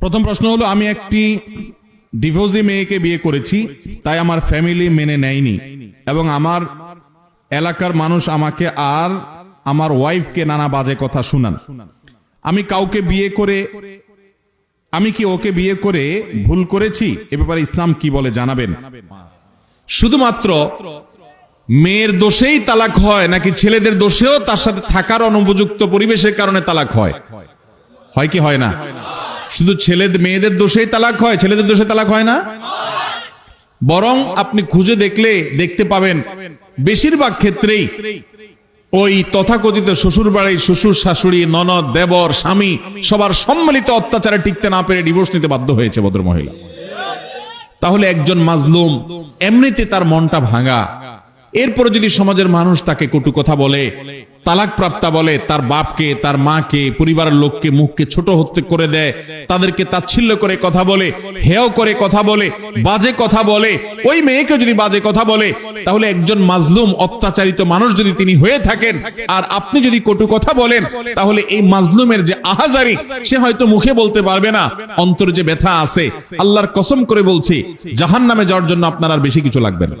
প্রথম প্রশ্ন হলো, আমি একটি ডিভোর্সি মেয়েকে বিয়ে করেছি, তাই আমার ফ্যামিলি মেনে নেয়নি এবং আমার এলাকার মানুষ আমাকে আর আমার ওয়াইফকে নানা বাজে কথা শুনান। আমি কাউকে বিয়ে করে, আমি কি ওকে বিয়ে করে ভুল করেছি? এ ব্যাপারে ইসলাম কি বলে জানাবেন? শুধুমাত্র মেয়ের দোষেই তালাক হয়, নাকি ছেলেদের দোষেও তার সাথে থাকার অনুপযুক্ত পরিবেশের কারণে তালাক হয়? হয় কি হয় না? শুধু ছেলে মেয়েদের দোষেই তালাক হয়, ছেলেদের দোষে তালাক হয় না? বরং আপনি খুঁজে দেখলে দেখতে পাবেন, বেশিরভাগ ক্ষেত্রেই ওই তথাকথিত শ্বশুর বাড়ি শ্বশুর, শাশুড়ি, ননদ, দেবর, স্বামী সবার সম্মিলিত অত্যাচারে টিকতে না পেরে ডিভোর্স নিতে বাধ্য হয়েছে ভদ্র মহিলা। তাহলে একজন মাজলুম এমনিতে তার মনটা ভাঙা। এরপরে যদি সমাজের মানুষ তাকে কটু কথা বলে তালাক প্রাপ্তা বলে, তার বাপকে, তার মাকে, পরিবারের লোককে, মুখকে ছোট হতে করে দেয়। তাদেরকে তাচ্ছিল্য করে কথা বলে, হেয় করে কথা বলে, বাজে কথা বলে। ওই মেয়েকে যদি বাজে কথা বলে, তাহলে একজন মাজলুম, অত্যাচারিত মানুষ যদি তিনি হয়ে থাকেন, আর আপনি যদি কটু কথা বলেন, তাহলে এই মাজলুমের যে আহাজারি, সে হয়তো মুখে বলতে পারবে না। অন্তর যে ব্যথা আছে, আল্লাহর কসম করে বলছি জাহান নামে যাওয়ার জন্য আপনার আর বেশি কিছু লাগবে না।